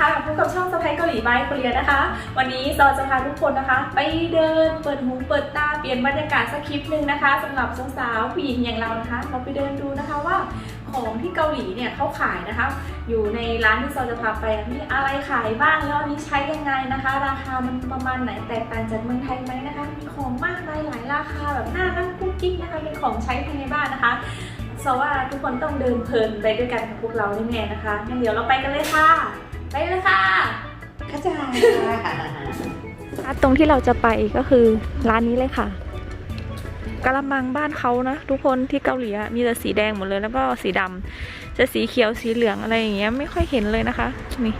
ค่ะพบกับช่องสะพายเกาหลีบายเกาหลีนะคะ วันนี้ซอจะพาทุกคนนะคะ ไปเดินเปิดหูเปิดตาเปลี่ยนบรรยากาศสักคลิปหนึ่งนะคะสำหรับสาวๆผู้หญิงอย่างเรานะคะ เราไปเดินดูนะคะว่าของที่เกาหลีเนี่ยเขาขายนะคะ อยู่ในร้านที่ซอจะพาไปมีอะไรขายบ้างแล้วอันนี้ใช้ยังไงนะคะ ราคามันประมาณไหนแตกต่างจากเมืองไทยไหมนะคะ มีของมากมายหลายราคาแบบน่ารักกุ๊กกิ๊กนะคะเป็นของใช้ภายในบ้านนะคะซอว่าทุกคนต้องเดินเพลินไปด้วยกันกับพวกเราแน่ๆนะคะงั้นเดี๋ยวเราไปกันเลยค่ะ ไปเลยค่ะข้าจ้าร้านตรงที่เราจะไปก็คือร้านนี้เลยค่ะกะละมังบ้านเขานะทุกคนที่เกาหลีอะมีแต่สีแดงหมดเลยแล้วก็สีดำจะสีเขียวสีเหลืองอะไรอย่างเงี้ยไม่ค่อยเห็นเลยนะคะนี่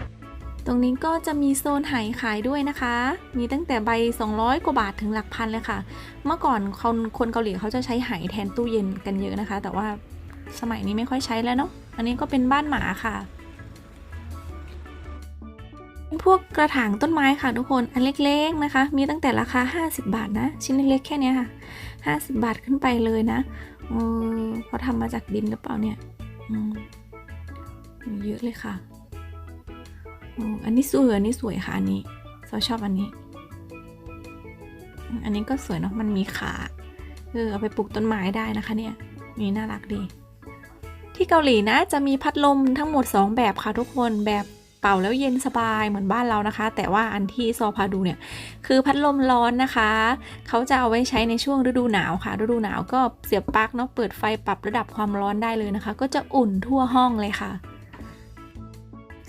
ตรงนี้ก็จะมีโซนไหขายด้วยนะคะ มีตั้งแต่ใบ 200 กว่าบาทถึงหลักพันเลยค่ะ เมื่อก่อนคนคนเกาหลีเขาจะใช้ไหแทนตู้เย็นกันเยอะนะคะ แต่ว่าสมัยนี้ไม่ค่อยใช้แล้วเนาะอันนี้ก็เป็นบ้านหมาค่ะ พวกกระถางต้นไม้ค่ะทุกคนอันเล็กๆนะคะ มีตั้งแต่ราคา 50 บาทนะ ชิ้นเล็กๆแค่นี้ค่ะ 50 บาทขึ้นไปเลยนะเออเขาทำมาจากดินหรือเปล่าเนี่ยเยอะเลยค่ะอันนี้สวยอันนี้สวยค่ะอันนี้เราชอบอันนี้ อันนี้ก็สวยเนาะมันมีขาเออเอาไปปลูกต้นไม้ได้นะคะเนี่ยมีน่ารักดี ที่เกาหลีนะจะมีพัดลมทั้งหมด 2 แบบค่ะทุกคนแบบ เป่าแล้วเย็นสบายเหมือนบ้านเรานะคะ แต่ว่าอันที่ซอพาดูเนี่ยคือพัดลมร้อนนะคะ เขาจะเอาไว้ใช้ในช่วงฤดูหนาวค่ะ ฤดูหนาวก็เสียบปลั๊กเนาะเปิดไฟปรับระดับความร้อนได้เลยนะคะ ก็จะอุ่นทั่วห้องเลยค่ะ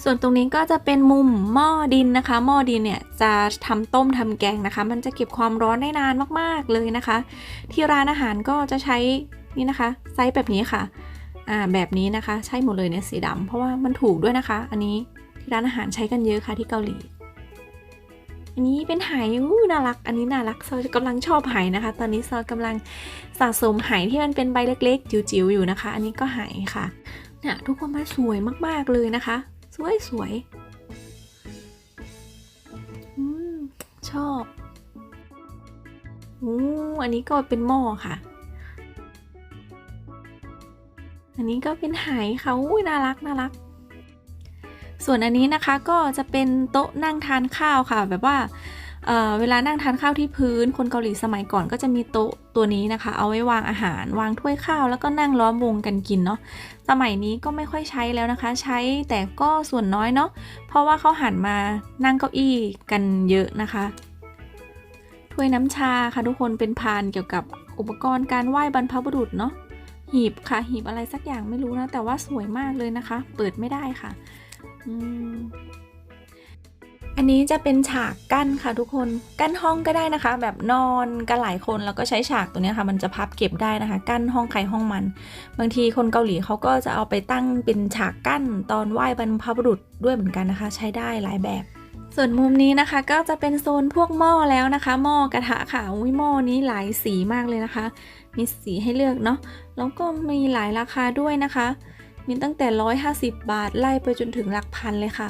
ส่วนตรงนี้ก็จะเป็นมุมหม้อดินนะคะ หม้อดินเนี่ยจะทำต้มทำแกงนะคะ มันจะเก็บความร้อนได้นานมากๆเลยนะคะ ที่ร้านอาหารก็จะใช้นี่นะคะ ไซส์แบบนี้ค่ะ อ่าแบบนี้นะคะ ใช่หมดเลยเนี่ยสีดำเพราะว่ามันถูกด้วยนะคะ อันนี้ ร้านอาหารใช้กันเยอะค่ะที่เกาหลี อันนี้เป็นไหอู้น่ารัก อันนี้น่ารักซอยกำลังชอบไหนะคะ ตอนนี้ซอยกำลังสะสมไหที่มันเป็นใบเล็กๆ จิ๋วๆอยู่นะคะ อันนี้ก็ไหค่ะเนี่ยทุกคนมาสวยมากๆเลยนะคะ สวยสวยๆอืมชอบอู้อันนี้ก็เป็นหม้อค่ะ อันนี้ก็เป็นไหค่ะอุ้ยน่ารักน่ารัก ส่วนอันนี้นะคะก็จะเป็นโต๊ะนั่งทานข้าวค่ะ แบบว่าเเวลานั่งทานข้าวที่พื้น คนเกาหลีสมัยก่อนก็จะมีโต๊ะตัวนี้นะคะ เอาไว้วางอาหาร วางถ้วยข้าว แล้วก็นั่งล้อมวงกันกินเนาะ สมัยนี้ก็ไม่ค่อยใช้แล้วนะคะ ใช้แต่ก็ส่วนน้อยเนาะ เพราะว่าเขาหันมานั่งเก้าอี้กันเยอะนะคะ ถ้วยน้ำชาค่ะทุกคนเป็นพานเกี่ยวกับอุปกรณ์การไหว้บรรพบุรุษเนาะ หีบค่ะ หีบอะไรสักอย่างไม่รู้นะ แต่ว่าสวยมากเลยนะคะ เปิดไม่ได้ค่ะ อันนี้จะเป็นฉากกั้นค่ะทุกคน กั้นห้องก็ได้นะคะ แบบนอนกันหลายคนแล้วก็ใช้ฉากตัวนี้ค่ะ มันจะพับเก็บได้นะคะ กั้นห้องใครห้องมัน บางทีคนเกาหลีเขาก็จะเอาไปตั้งเป็นฉากกั้นตอนไหว้บรรพบุรุษด้วยเหมือนกันนะคะ ใช้ได้หลายแบบ ส่วนมุมนี้นะคะก็จะเป็นโซนพวกหม้อแล้วนะคะ หม้อกระทะค่ะอุ้ยหม้อนี้หลายสีมากเลยนะคะ มีสีให้เลือกเนาะแล้วก็มีหลายราคาด้วยนะคะ มีตั้งแต่ 150 บาทไล่ไปจนถึงหลักพันเลยค่ะ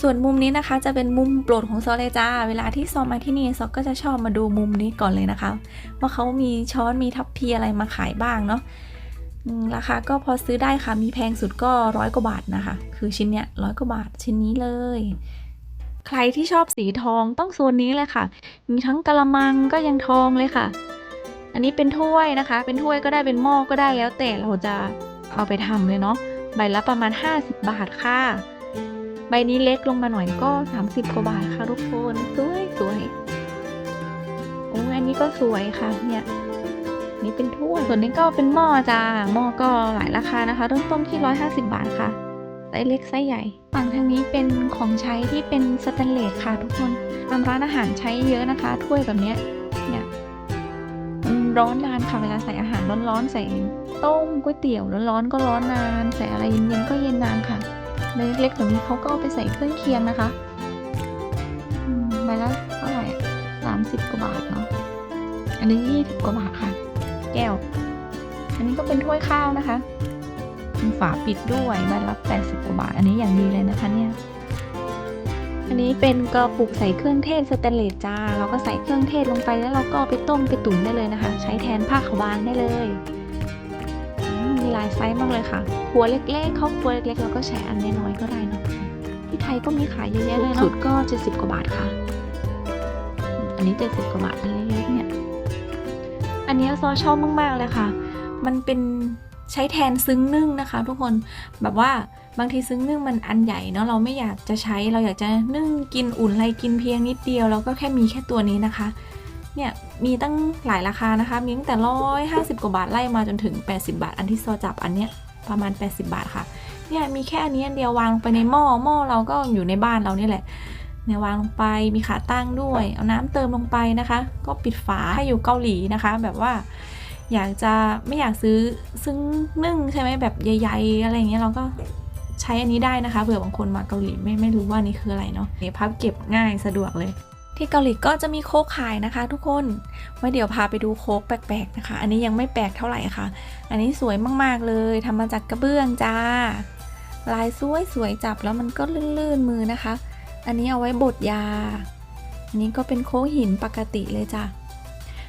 ส่วนมุมนี้นะคะจะเป็นมุมโปรดของซอเลยจ้า เวลาที่ซอมาที่นี่ซอก็จะชอบมาดูมุมนี้ก่อนเลยนะคะ ว่าเขามีช้อนมีทัพพีอะไรมาขายบ้างเนาะราคาก็พอซื้อได้ค่ะ มีแพงสุดก็ร้อยกว่าบาทนะคะ คือชิ้นเนี้ยร้อยกว่าบาทชิ้นนี้เลย ใครที่ชอบสีทองต้องโซนนี้เลยค่ะ มีทั้งกะละมังก็ยังทองเลยค่ะ อันนี้เป็นถ้วยนะคะ เป็นถ้วยก็ได้เป็นหม้อก็ได้แล้วแต่เราจะเอาไปทำเลยเนาะใบละประมาณ 50 บาทค่ะ ใบนี้เล็กลงมาหน่อยก็ 30กว่าบาทค่ะทุกคนสวยสวยโอ้อันนี้ก็สวยค่ะเนี่ยนี่เป็นถ้วยส่วนนี้ก็เป็นหม้อจ้าหม้อก็หลายราคานะคะ เริ่มต้นที่ 150 บาทค่ะ ไซส์เล็กไซส์ใหญ่ ฝั่งทางนี้เป็นของใช้ที่เป็นสแตนเลสค่ะทุกคนตามร้านอาหารใช้เยอะนะคะ ถ้วยแบบเนี้ยเนี่ยมันร้อนนานค่ะเวลาใส่อาหารร้อนๆใส่ต้มก๋วยเตี๋ยวร้อนๆก็ร้อนนาน ใส่อะไรเย็นๆก็เย็นนานค่ะใบเล็กๆแบบนี้เขาก็เอาไปใส่เครื่องเคียงนะคะใบละเท่าไหร่สามสิบกว่าบาทเนาะอันนี้ยี่สิบกว่าบาทค่ะ แก้ว อันนี้ก็เป็นถ้วยข้าวนะคะ มีฝาปิดด้วยใบละ80กว่าบาท อันนี้อย่างดีเลยนะคะเนี่ย อันนี้เป็นกระปุกใส่เครื่องเทศสเตนเลสจ้า เราก็ใส่เครื่องเทศลงไปแล้วเราก็เอาไปต้มไปตุ๋นได้เลยนะคะ ใช้แทนผ้าขาวบางได้เลยอืมมีหลายไซส์มากเลยค่ะครัวเล็กๆครอบครัวเล็กๆเราก็ใช้อันน้อยๆก็ได้เนาะที่ไทยก็มีขายเยอะแยะเลยเนาะสุดก็70กว่าบาทค่ะ อันนี้70กว่าบาทอันเล็กๆเนี่ย อันนี้ซอชอบมากๆเลยค่ะ มันเป็น ใช้แทนซึ้งนึ่งนะคะ ทุกคนแบบว่าบางทีซึ้งนึ่งมันอันใหญ่เนาะเราไม่อยากจะใช้เราอยากจะนึ่งกินอุ่นอะไรกินเพียงนิดเดียวเราก็แค่มีแค่ตัวนี้นะคะเนี่ยมีตั้งหลายราคานะคะมีตั้งแต่ร้อยห้าสิบกว่าบาทไล่มาจนถึง 80 บาท อันที่ซอจับอันเนี้ยประมาณ 80 บาทค่ะเนี่ยมีแค่อันนี้อันเดียววางลงไปในหม้อหม้อเราก็อยู่ในบ้านเรานี่แหละเนี่ยวางลงไปมีขาตั้งด้วย เอาน้ำเติมลงไปนะคะ ก็ปิดฝาให้อยู่เกาหลีนะคะ แบบว่า อยากจะไม่อยากซื้อซึ่งนึ่งใช่ไหมแบบใหญ่ๆอะไรเงี้ยเราก็ใช้อันนี้ได้นะคะเผื่อบางคนมาเกาหลีไม่ไม่รู้ว่านี่คืออะไรเนาะนี่พับเก็บง่ายสะดวกเลย ที่เกาหลีก็จะมีโคกขายนะคะ ทุกคนไว้เดี๋ยวพาไปดูโคกแปลกๆนะคะ อันนี้ยังไม่แปลกเท่าไหร่ค่ะ อันนี้สวยมากๆเลยทำมาจากกระเบื้องจ้า ลายสวยๆจับแล้วมันก็ลื่นๆมือนะคะ อันนี้เอาไว้บดยาอันนี้ก็เป็นโคกหินปกติเลยจ้ะ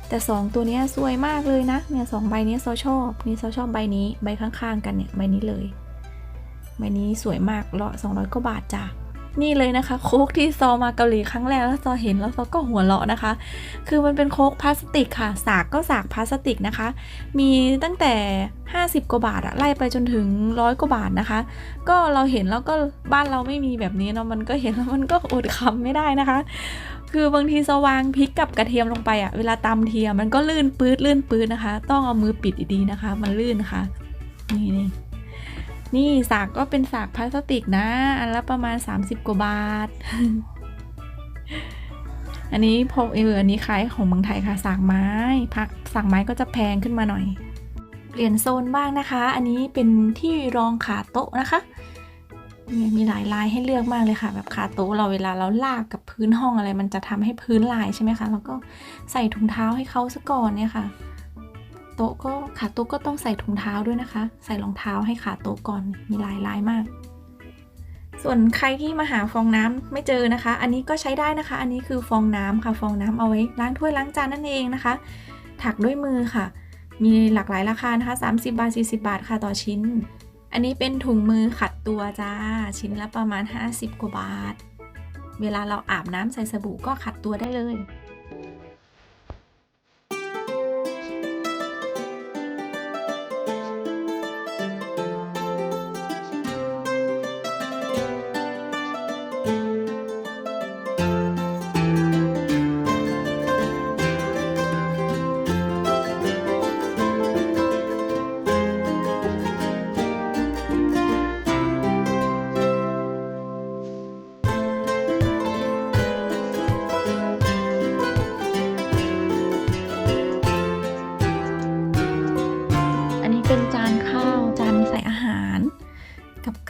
แต่สองตัวนี้สวยมากเลยนะเนี่ยสองใบนี้ซอชอบนี่ซอชอบใบนี้ใบข้างๆ กันเนี่ยใบนี้เลยใบนี้สวยมากเลาะสองร้อยกว่าบาทจ้ะนี่เลยนะคะโค้กที่ซอมาเกาหลีครั้งแรกแล้วซอเห็นแล้วซอก็หัวเราะนะคะ คือมันเป็นโค้กพลาสติกค่ะ สากก็สากพลาสติกนะคะ มีตั้งแต่ 50 กว่าบาทอะไล่ไปจนถึงร้อยกว่าบาทนะคะ ก็เราเห็นแล้วก็บ้านเราไม่มีแบบนี้เนาะมันก็เห็นแล้วมันก็อดคำไม่ได้นะคะ คือบางทีสว่างพริกกับกระเทียมลงไปอะเวลาตำเทียมมันก็ลื่นปื๊ดลื่นปื๊ดนะคะ ต้องเอามือปิดดีๆนะคะ มันลื่นนะคะ นี่นี่นี่สากก็เป็นสากพลาสติกนะ อันละประมาณ 30 กว่าบาท อันนี้พอเอออันนี้ขายของเมืองไทยค่ะ สากไม้พักสากไม้ก็จะแพงขึ้นมาหน่อย เปลี่ยนโซนบ้างนะคะ อันนี้เป็นที่รองขาโต๊ะนะคะ เนี่ยมีหลายลายให้เลือกมากเลยค่ะ แบบขาโต๊ะเราเวลาเราลากกับพื้นห้องอะไร มันจะทำให้พื้นลายใช่ไหมคะแล้วก็ใส่ถุงเท้าให้เขาซะก่อนเนี่ยค่ะ โต๊ะก็ขาโต๊ะก็ต้องใส่ถุงเท้าด้วยนะคะ ใส่รองเท้าให้ขาโต๊ะก่อนมีหลายลายมาก ส่วนใครที่มาหาฟองน้ำไม่เจอนะคะ อันนี้ก็ใช้ได้นะคะ อันนี้คือฟองน้ำค่ะฟองน้ำเอาไว้ล้างถ้วยล้างจานนั่นเองนะคะ ถักด้วยมือค่ะ มีหลากหลายราคานะคะ 30 บาท 40 บาทค่ะต่อชิ้น อันนี้เป็นถุงมือขัดตัวจ้า ชิ้นละประมาณ 50 กว่าบาท เวลาเราอาบน้ำใส่สบู่ก็ขัดตัวได้เลย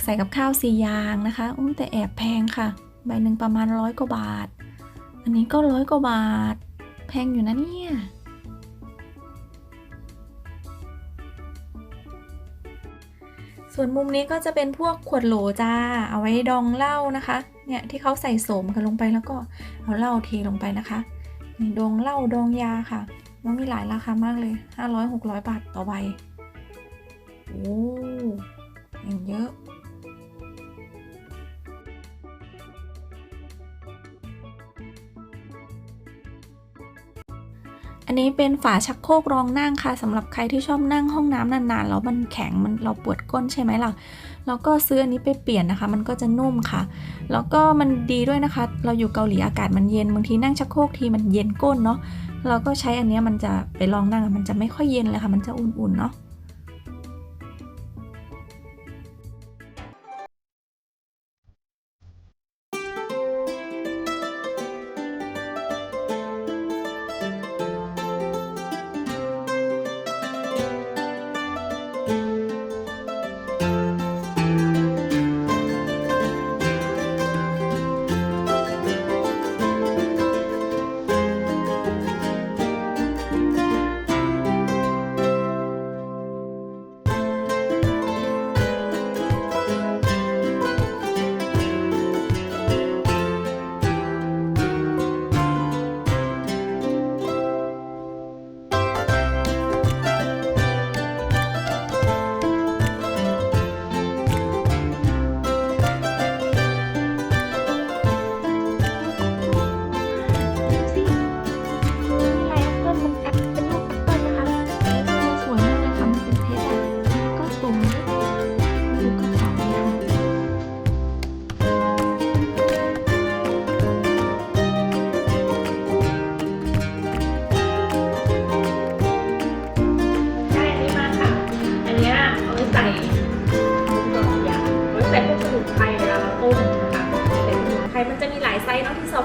ใส่กับข้าวสี่อย่างนะคะอุ้ยแต่แอบแพงค่ะ ใบหนึ่งประมาณร้อยกว่าบาท อันนี้ก็ร้อยกว่าบาท แพงอยู่นะเนี่ยส่วนมุมนี้ก็จะเป็นพวกขวดโหลจ้า เอาไว้ดองเหล้านะคะ เนี่ยที่เขาใส่โสมกันลงไปแล้วก็เอาเหล้าเทลงไปนะคะนี่ดองเหล้าดองยาค่ะมันมีหลายราคามากเลย 500 600 บาทต่อใบ โอ้ย่างเยอะ นนี้เป็นฝาชักโครกรองนั่งค่ะสำหรับใครที่ชอบนั่งห้องน้ำนานๆแล้วมันแข็งมันเราปวดก้นใช่ไหมล่ะแล้วก็ซื้ออันนี้ไปเปลี่ยนนะคะ มันก็จะนุ่มค่ะ แล้วก็มันดีด้วยนะคะ เราอยู่เกาหลีอากาศมันเย็นบางทีนั่งชักโครกทีมันเย็นก้นเนาะเราก็ใช้อันนี้มันจะไปลองนั่งมันจะไม่ค่อยเย็นเลยค่ะ มันจะอุ่นๆเนาะ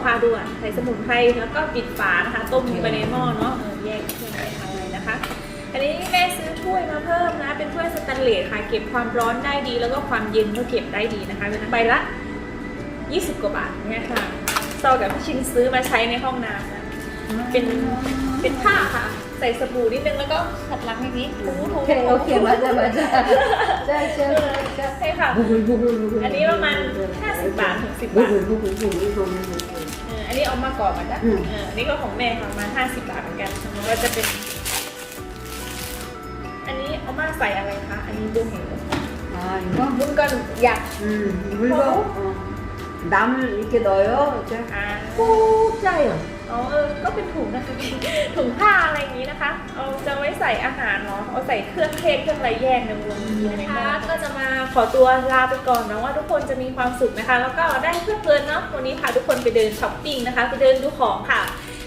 ผ้าด้วยใส่สมุนไพรแล้วก็ปิดฝานะคะต้มลงไปในหม้อเนาะแยกเครื่องแยกอะไรนะคะอันนี้แม่ซื้อถ้วยมาเพิ่มนะ เป็นถ้วยสแตนเลสค่ะ เก็บความร้อนได้ดี แล้วก็ความเย็นก็เก็บได้ดีนะคะใบละ 20 กว่าบาทเนี่ยค่ะต่อกับพี่ชินซื้อมาใช้ในห้องน้ำนะเป็นเป็นผ้าค่ะ ใส่สบู่นิดนึงแล้วก็ขัดล้างนิดนิดถูถูโอเคโอเคมาจ้ามาจ้าใช่ใช่ใช่ค่ะ อันนี้ประมาณ 50 บาทถึง10 บาท อออันนี้เอามาก่อนกันนะ อืม เอออันนี้ก็ของแม่ค่ะประมาณ 50 บาทเหมือนกันมันก็จะเป็น อันนี้เอามาใส่อะไรคะ อันนี้ดูเห็น 아 이거? บุญก็อยาก 음 물건. 어. 남을 이렇게 넣어요. 자, อ่า 꼭 짜요. ก็เป็นถุงนะคะถุงผ้าอะไรอย่างนี้นะคะ เอาจะไว้ใส่อาหารเนาะเอาใส่เครื่องเทศเครื่องะไรแยกในวงนี้นะคะ ก็จะมาขอตัวลาไปก่อนนะว่าทุกคนจะมีความสุขนะคะ แล้วก็ได้เพื่อเพลินเนาะวันนี้พาทุกคนไปเดินช้อปปิ้งนะคะไปเดินดูของค่ะ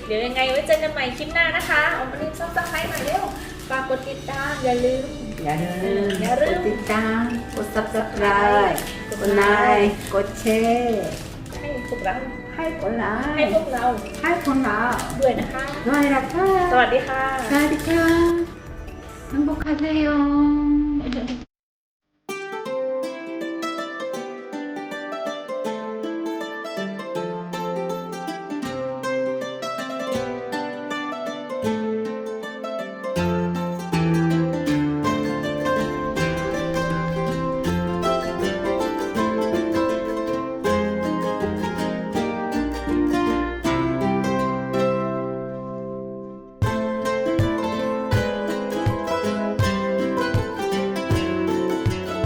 เดี๋ยวยังไงไว้เจอกันใหม่คลิปหน้านะคะเอามาลืมซับสไครต์มาเร็วฝากกดติดตามอย่าลืม อย่าลืมอย่าลืม กดติดตามกดซับสไครต์กดไลค์กดแชร์ให้สุขแล้ว ให้คนเราให้พวกเราให้คนเราด้วยนะคะด้วยนะคะสวัสดีค่ะสวัสดีค่ะน้องบุคคาเซโอ